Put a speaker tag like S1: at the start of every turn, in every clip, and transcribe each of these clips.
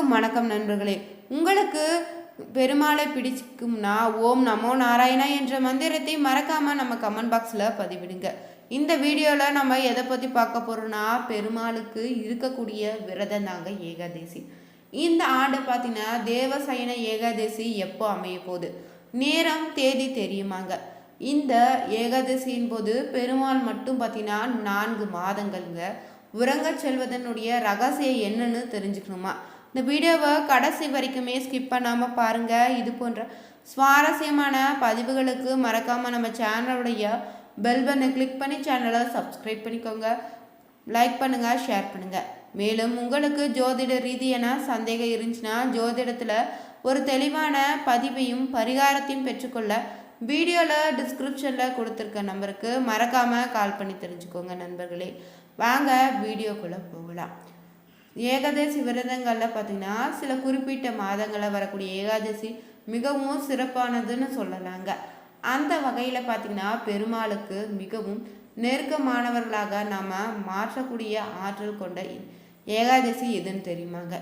S1: அனைவருக்கும் வணக்கம் நண்பர்களே. உங்களுக்கு பெருமாளை பிடிக்கும்னா ஓம் நமோ நாராயணா என்ற மந்திரத்தை மறக்காமல் நம்ம கமெண்ட் பாக்ஸில் பதிவிடுங்க. இந்த வீடியோவில் நம்ம எதை பற்றி பார்க்க போகிறோம்னா பெருமாளுக்கு இருக்கக்கூடிய விரதம் தாங்க ஏகாதேசி. இந்த ஆண்டு பார்த்தீங்கன்னா தேவசயன ஏகாதேசி எப்போ அமைய போகுது? நேரம் தேதி தெரியுமாங்க. இந்த ஏகாதசியின் போது பெருமாள் மட்டும் பார்த்தீங்கன்னா நான்கு மாதங்கள்ங்க. உறங்கச் செல்வதனுடைய ரகசியம் என்னன்னு தெரிஞ்சுக்கணுமா? இந்த வீடியோவை கடைசி வரைக்குமே ஸ்கிப் பண்ணாமல் பாருங்கள் இது போன்ற சுவாரஸ்யமான பதிவுகளுக்கு மறக்காமல் நம்ம சேனலுடைய பெல் பட்டனை கிளிக் பண்ணி சேனலை சப்ஸ்கிரைப் பண்ணிக்கோங்க. லைக் பண்ணுங்கள் ஷேர் பண்ணுங்கள் மேலும் உங்களுக்கு ஜோதிட ரீதியான சந்தேகம் இருந்துச்சுன்னா ஜோதிடத்தில் ஒரு தெளிவான பதிவையும் பரிகாரத்தையும் பெற்றுக்கொள்ள வீடியோவில் டிஸ்கிரிப்ஷனில் கொடுத்துருக்க நம்பருக்கு மறக்காமல் கால் பண்ணி தெரிஞ்சுக்கோங்க நண்பர்களே. வாங்க வீடியோக்குள்ளே போகலாம். ஏகாதசி விரதங்களில் பார்த்தீங்கன்னா சில குறிப்பிட்ட மாதங்களில் வரக்கூடிய ஏகாதசி மிகவும் சிறப்பானதுன்னு சொல்லலாங்க. அந்த வகையில் பார்த்தீங்கன்னா பெருமாளுக்கு மிகவும் நெருக்கமானவர்களாக நாம் மாற்றக்கூடிய ஆற்றல் கொண்ட ஏகாதசி எதுன்னு தெரியுமாங்க?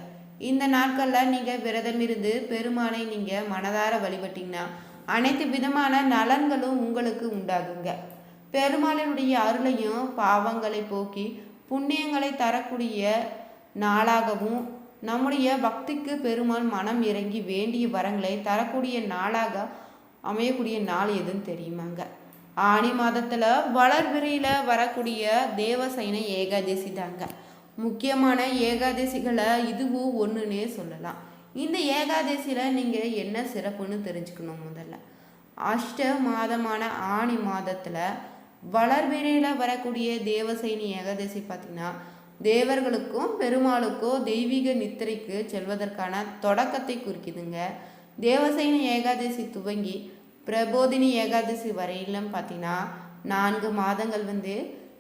S1: இந்த நாட்களில் நீங்கள் விரதம் இருந்து பெருமானை நீங்கள் மனதார வழிபட்டிங்கன்னா அனைத்து விதமான நலன்களும் உங்களுக்கு உண்டாகுங்க. பெருமாளினுடைய அருளையும் பாவங்களை போக்கி புண்ணியங்களை தரக்கூடிய நாளாகவும் நம்முடைய பக்திக்கு பெருமாள் மனம் இறங்கி வேண்டிய வரங்களை தரக்கூடிய நாளாக அமையக்கூடிய நாள் எதுன்னு தெரியுமாங்க? ஆணி மாதத்தில் வளர்பிறையில் வரக்கூடிய தேவசைன ஏகாதசி தாங்க முக்கியமான ஏகாதசிகளை இதுவும் ஒன்றுனே சொல்லலாம். இந்த ஏகாதசியில் நீங்கள் என்ன சிறப்புன்னு தெரிஞ்சுக்கணும் முதல்ல. அஷ்ட மாதமான ஆணி மாதத்தில் வளர்பிறையில் வரக்கூடிய தேவசைனி ஏகாதசி பார்த்திங்கன்னா தேவர்களுக்கும் பெருமாளுக்கோ தெய்வீக நித்திரைக்கு செல்வதற்கான தொடக்கத்தை குறிக்குதுங்க. தேவசைன ஏகாதசி துவங்கி பிரபோதினி ஏகாதசி வரையிலும் பார்த்தீங்கன்னா நான்கு மாதங்கள் வந்து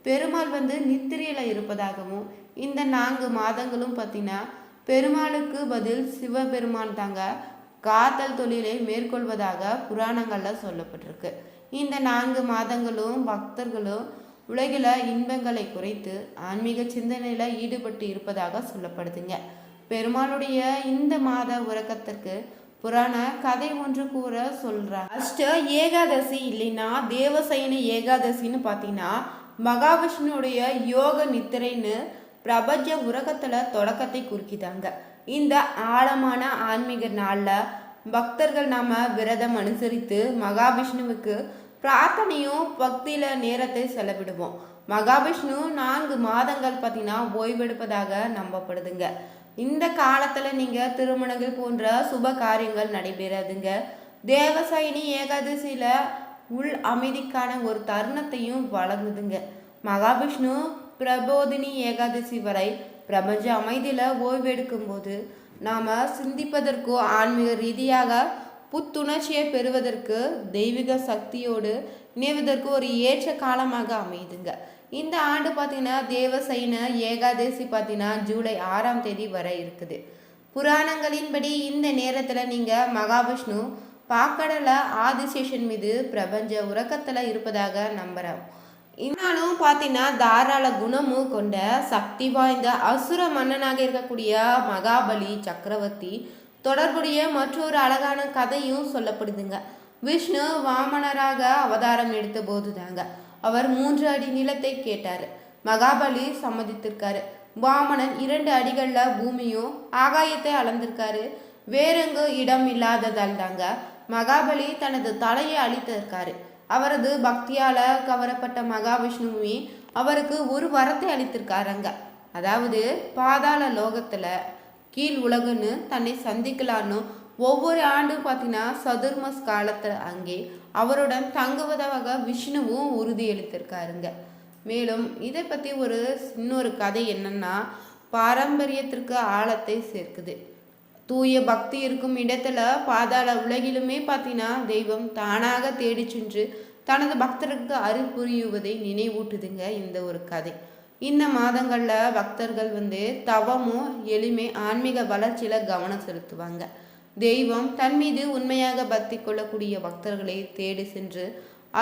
S1: பெருமாள் வந்து நித்திரையில் இருப்பதாகவும் இந்த நான்கு மாதங்களும் பார்த்தீங்கன்னா பெருமாளுக்கு பதில் சிவபெருமான் தாங்க காத்தல் தொழிலை மேற்கொள்வதாக புராணங்களில் சொல்லப்பட்டிருக்கு. இந்த நான்கு மாதங்களும் பக்தர்களும் உலகில் இன்பங்களை குறைத்து ஆன்மீக சிந்தனையில் ஈடுபட்டு இருப்பதாக சொல்லப்படுதுங்க. பெருமாளுடைய இந்த மாத உறக்கத்திற்கு புராண கதை ஒன்று கூற சொல்கிறாங்க அஷ்ட ஏகாதசி இல்லைன்னா தேவசயன ஏகாதசின்னு பார்த்தீங்கன்னா மகாவிஷ்ணுடைய யோக நித்திரைன்னு பிரபஞ்ச உறக்கத்தில் தொடக்கத்தை குறிக்கிட்டாங்க. இந்த ஆழமான ஆன்மீக நாளில் பக்தர்கள் நாம் விரதம் அனுசரித்து மகாவிஷ்ணுவுக்கு பிரார்த்தனையும் பக்தியில் நேரத்தை செலவிடுவோம். மகாவிஷ்ணு நான்கு மாதங்கள் பார்த்தீங்கன்னா ஓய்வெடுப்பதாக நம்பப்படுதுங்க. இந்த காலத்தில் நீங்கள் திருமணங்கள் போன்ற சுப காரியங்கள் நடைபெறாதுங்க. தேவசைனி ஏகாதசியில் உள் அமைதிக்கான ஒரு தருணத்தையும் வழங்குதுங்க. மகாவிஷ்ணு பிரபோதினி ஏகாதசி வரை பிரபஞ்ச அமைதியில் ஓய்வெடுக்கும் போது நாம் சிந்திப்பதற்கோ ஆன்மீக ரீதியாக புத்துணர்ச்சியை பெறுவதற்கு தெய்வீக சக்தியோடு இணைவதற்கு ஒரு ஏற்ற காலமாக அமையுதுங்க. இந்த ஆண்டு பார்த்தீங்கன்னா தேவசைன ஏகாதசி பார்த்தீங்கன்னா ஜூலை ஆறாம் தேதி வரை இருக்குது. புராணங்களின்படி இந்த நேரத்தில் நீங்கள் மகாவிஷ்ணு பாக்கடல ஆதிசேஷன் மீது பிரபஞ்ச உறக்கத்தில் இருப்பதாக நம்புகிறோம் இன்னாலும் பார்த்தீங்கன்னா தாராள குணமும் கொண்ட சக்தி வாய்ந்த அசுர மன்னனாக இருக்கக்கூடிய மகாபலி சக்கரவர்த்தி தொடர்புடைய மற்றொரு அழகான கதையும் சொல்லப்படுதுங்க. விஷ்ணு வாமனராக அவதாரம் எடுத்த போது தாங்க அவர் மூன்று அடி நிலத்தை கேட்டார். மகாபலி சம்மதித்திருக்காரு. வாமனன் இரண்டு அடிகளில் பூமியும் ஆகாயத்தை அளந்திருக்காரு. வேறெங்கு இடம் இல்லாததால் தாங்க மகாபலி தனது தலையை அளித்திருக்காரு அவரது பக்தியால் கவரப்பட்ட மகாவிஷ்ணுவுமே அவருக்கு ஒரு வரத்தை அளித்திருக்காருங்க. அதாவது பாதாள லோகத்தில் கீழ் உலகன்னு தன்னை சந்திக்கலான்னு ஒவ்வொரு ஆண்டும் பார்த்தீங்கன்னா சதுர்மஸ் காலத்தில் அங்கே அவருடன் தங்குவதாக விஷ்ணுவும் உறுதியளித்திருக்காருங்க மேலும் இதை பற்றி ஒரு இன்னொரு கதை என்னன்னா பாரம்பரியத்திற்கு ஆழத்தை சேர்க்குது. தூய பக்தி இருக்கும் இடத்துல பாதாள உலகிலுமே பார்த்தீங்கன்னா தெய்வம் தானாக தேடி சென்று தனது பக்தருக்கு அருள் புரியுவதை நினைவூட்டுதுங்க இந்த ஒரு கதை. இந்த மாதங்களில் பக்தர்கள் வந்து தவமும் எளிமை ஆன்மீக வளர்ச்சியில் கவனம் செலுத்துவாங்க. தெய்வம் தன் மீது உண்மையாக பக்தி கொள்ளக்கூடிய பக்தர்களை தேடி சென்று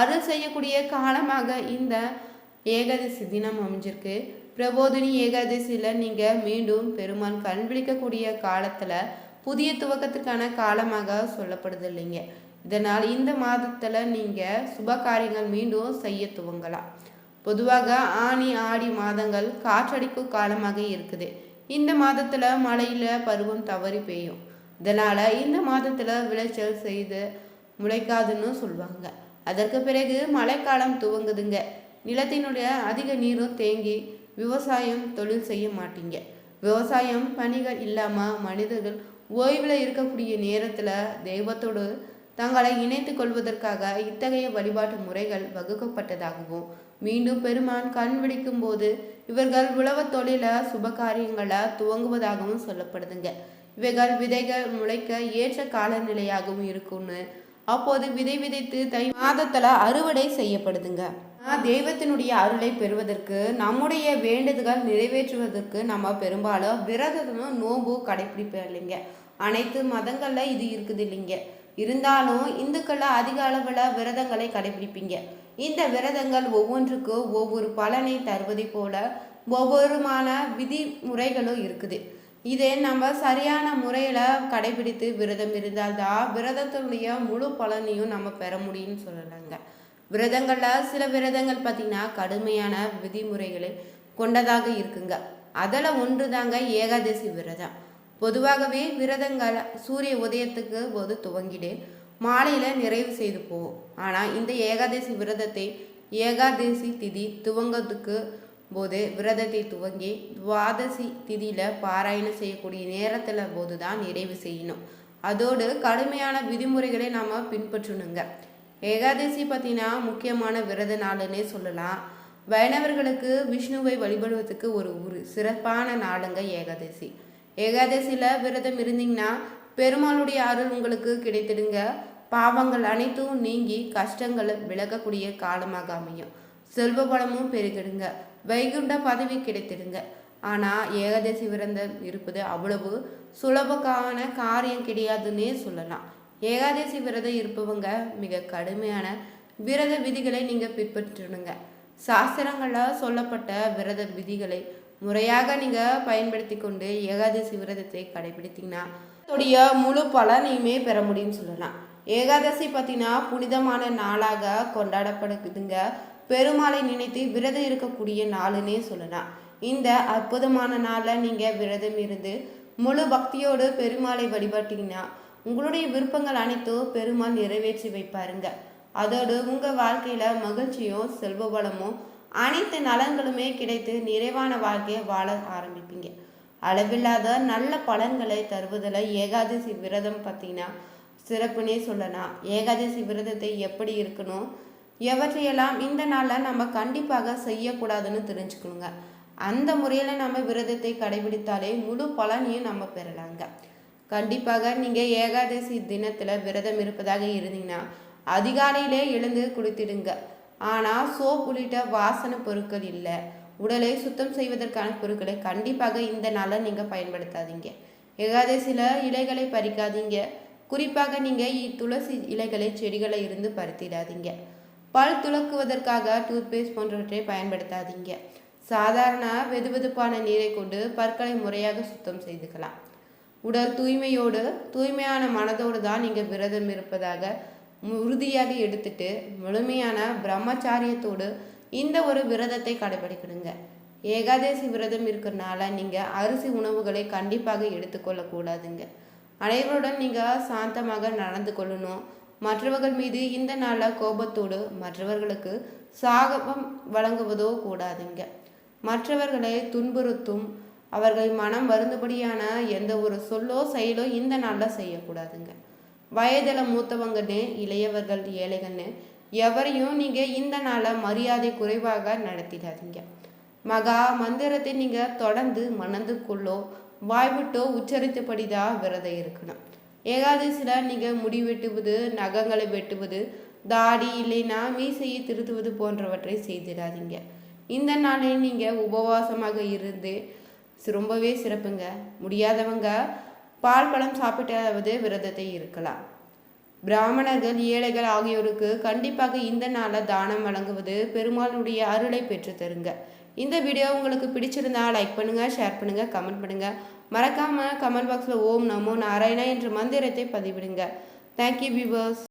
S1: அருள் செய்யக்கூடிய காலமாக இந்த ஏகாதசி தினம் அமைஞ்சிருக்கு. பிரபோதினி ஏகாதசியில் நீங்கள் மீண்டும் பெருமான் கண் விழிக்கக்கூடிய காலத்தில் புதிய துவக்கத்திற்கான காலமாக சொல்லப்படுது இல்லைங்க. இதனால் இந்த மாதத்தில் நீங்கள் சுப காரியங்கள் மீண்டும் செய்ய துவங்கலாம். பொதுவாக ஆனி ஆடி மாதங்கள் காற்றடிப்பு காலமாக இருக்குது. இந்த மாதத்தில் மழையில் பருவம் தவறி பெய்யும். இதனால் இந்த மாதத்தில் விளைச்சல் செய்து முளைக்காதுன்னு சொல்லுவாங்க அதற்கு பிறகு மழைக்காலம் துவங்குதுங்க. நிலத்தினுடைய அதிக நீரும் தேங்கி விவசாயம் தொழில் செய்ய மாட்டீங்க. விவசாயம் பணிகள் இல்லாமல் மனிதர்கள் ஓய்வில் இருக்கக்கூடிய நேரத்தில் தெய்வத்தோடு தங்களை இணைத்து கொள்வதற்காக இத்தகைய வழிபாட்டு முறைகள் வகுக்கப்பட்டதாகவும் மீண்டும் பெருமான் கண் விழிக்கும் போது இவர்கள் உழவ தொழில சுப காரியங்களை துவங்குவதாகவும் சொல்லப்படுதுங்க. இவைகள் விதைகள் முளைக்க ஏற்ற காலநிலையாகவும் இருக்கும்னு அப்போது விதை விதைத்து தை மாதத்துல அறுவடை செய்யப்படுதுங்க. தெய்வத்தினுடைய அருளை பெறுவதற்கு நம்முடைய வேண்டுதல்கள் நிறைவேற்றுவதற்கு நம்ம பெரும்பாலும் விரதமும் நோம்பு கடைபிடிப்போம் இல்லைங்க. அனைத்து மதங்களில் இது இருக்குது இல்லைங்க. இருந்தாலும் இந்துக்களை அதிக அளவில் விரதங்களை கடைபிடிப்பீங்க. இந்த விரதங்கள் ஒவ்வொன்றுக்கும் ஒவ்வொரு பலனை தருவதை போல ஒவ்வொருமான விதிமுறைகளும் இருக்குது. இதை நம்ம சரியான முறையில் கடைபிடித்து விரதம் இருந்தால்தான் விரதத்தினுடைய முழு பலனையும் நம்ம பெற முடியும்னு சொல்லலாங்க விரதங்களில் சில விரதங்கள் பார்த்திங்கன்னா கடுமையான விதிமுறைகளை கொண்டதாக இருக்குங்க. அதில் ஒன்று தாங்க ஏகாதசி விரதம். பொதுவாகவே விரதங்கள் சூரிய உதயத்துக்கு போது துவங்கிடு. மாலையில் நிறைவு செய்து போவோம் ஆனால் இந்த ஏகாதசி விரதத்தை ஏகாதசி திதி துவங்கத்துக்கு போது விரதத்தை துவங்கி துவாதசி திதியில் பாராயணம் செய்யக்கூடிய நேரத்தில் போது தான் நிறைவு செய்யணும். அதோடு கடுமையான விதிமுறைகளை நாம் பின்பற்றணுங்க. ஏகாதசி பார்த்தீங்கன்னா முக்கியமான விரத நாளுன்னே சொல்லலாம். வைணவர்களுக்கு விஷ்ணுவை வழிபடுவதற்கு ஒரு ஒரு சிறப்பான நாளுங்க ஏகாதசி. ஏகாதசியில் விரதம் இருந்தீங்கன்னா பெருமாளுடைய அருள் உங்களுக்கு கிடைத்திடுங்க. பாவங்கள் அனைத்தும் நீங்கி கஷ்டங்கள் விலகக்கூடிய காலமாக அமையும். செல்வ பலமும் பெருகிடுங்க. வைகுண்ட பதவி கிடைத்திடுங்க. ஆனால் ஏகாதசி விரதம் இருப்பது அவ்வளவு சுலபக்கான காரியம் கிடையாதுன்னே சொல்லலாம். ஏகாதசி விரதம் இருப்பவங்க மிக கடுமையான விரத விதிகளை நீங்கள் பின்பற்றணுங்க சாஸ்திரங்களால் சொல்லப்பட்ட விரத விதிகளை முறையாக நீங்கள் பயன்படுத்தி கொண்டு ஏகாதசி விரதத்தை கடைபிடித்தீங்கன்னா அதோடைய முழு பலனையுமே பெற முடியும்னு சொல்லலாம். ஏகாதசி பார்த்தீங்கன்னா புனிதமான நாளாக கொண்டாடப்படுதுங்க. பெருமாளை நினைத்து விரதம் இருக்கக்கூடிய நாளுன்னே சொல்லலாம். இந்த அற்புதமான நாளில் நீங்கள் விரதம் இருந்து முழு பக்தியோடு பெருமாளை வழிபட்டீங்கன்னா உங்களுடைய விருப்பங்கள் அனைத்தும் பெருமாள் நிறைவேற்றி வைப்பாருங்க. அதோடு உங்கள் வாழ்க்கையில் மகிழ்ச்சியும் செல்வ வளமும் அனைத்து நலன்களுமே கிடைத்து நிறைவான வாழ்க்கையை வாழ ஆரம்பிப்பீங்க. அளவில்லாத நல்ல பலன்களை தருவதில் ஏகாதசி விரதம் பார்த்தீங்கன்னா சிறப்புனே சொல்லலாம். ஏகாதசி விரதத்தை எப்படி இருக்கணும்? எவற்றையெல்லாம் இந்த நாளில் நம்ம கண்டிப்பாக செய்யக்கூடாதுன்னு தெரிஞ்சுக்கணுங்க. அந்த முறையில் நம்ம விரதத்தை கடைபிடித்தாலே முழு பலனையும் நம்ம பெறலாங்க. கண்டிப்பாக நீங்கள் ஏகாதசி தினத்தில் விரதம் இருப்பதாக இருந்தீங்கன்னா அதிகாலையிலே எழுந்து குளித்திடுங்க. ஆனால் சோப் உள்ளிட்ட வாசனை பொருட்கள் இல்லை. உடலை சுத்தம் செய்வதற்கான பொருட்களை கண்டிப்பாக இந்த நாளில் நீங்கள் பயன்படுத்தாதீங்க. ஏகாதசியில் இலைகளை பறிக்காதீங்க. குறிப்பாக நீங்கள் துளசி இலைகளை செடிகளை இருந்து பருத்திடாதீங்க. பல் துளக்குவதற்காக டூத்பேஸ்ட் போன்றவற்றை பயன்படுத்தாதீங்க. சாதாரண வெதுவெதுப்பான நீரை கொண்டு பற்களை முறையாக சுத்தம் செய்துக்கலாம். உடல் தூய்மையோடு தூய்மையான மனதோடு தான் நீங்கள் விரதம் இருப்பதாக உறுதியாக எடுத்துட்டு முழுமையான பிரம்மச்சாரியத்தோடு இந்த ஒரு விரதத்தை கடைபிடிக்கணுங்க. ஏகாதசி விரதம் இருக்கிறனால நீங்கள் அரிசி உணவுகளை கண்டிப்பாக எடுத்துக்கொள்ளக்கூடாதுங்க அனைவருடன் நீங்கள் சாந்தமாக நடந்து கொள்ளணும். மற்றவர்கள் மீது இந்த நாளில் கோபத்தோடு மற்றவர்களுக்கு சாகபம் வழங்குவதோ கூடாதுங்க. மற்றவர்களை துன்புறுத்தும் அவர்கள் மனம் வருந்தபடியான எந்த ஒரு சொல்லோ செயலோ இந்த நாளில் செய்யக்கூடாதுங்க. வயதில் மூத்தவங்கன்னு இளையவர்கள் ஏழைகள்னு எவரையும் நீங்கள் இந்த நாளை மரியாதை குறைவாக நடத்திடாதீங்க. மகா மந்திரத்தை நீங்கள் தொடர்ந்து மணந்து வாய்விட்டோ உச்சரித்தபடி தான் விரதம் இருக்கணும். ஏகாதசியில் நீங்கள் முடி வெட்டுவது நகங்களை வெட்டுவது தாடி இல்லைன்னா மீசையை திருத்துவது போன்றவற்றை செய்திடாதீங்க. இந்த நாளில் நீங்கள் உபவாசமாக இருந்து ரொம்பவே சிறப்புங்க. முடியாதவங்க பால் பழம் சாப்பிட்டாவது விரதத்தை இருக்கலாம். பிராமணர்கள் ஏழைகள் ஆகியோருக்கு கண்டிப்பாக இந்த நாளில் தானம் வழங்குவது பெருமாளுடைய அருளை பெற்று தருங்க. இந்த வீடியோ உங்களுக்கு பிடிச்சிருந்தா லைக் பண்ணுங்கள் ஷேர் பண்ணுங்கள் கமெண்ட் பண்ணுங்கள் மறக்காமல் கமெண்ட் பாக்ஸில் ஓம் நமோ நாராயணா என்ற மந்திரத்தை பதிவிடுங்க. Thank you viewers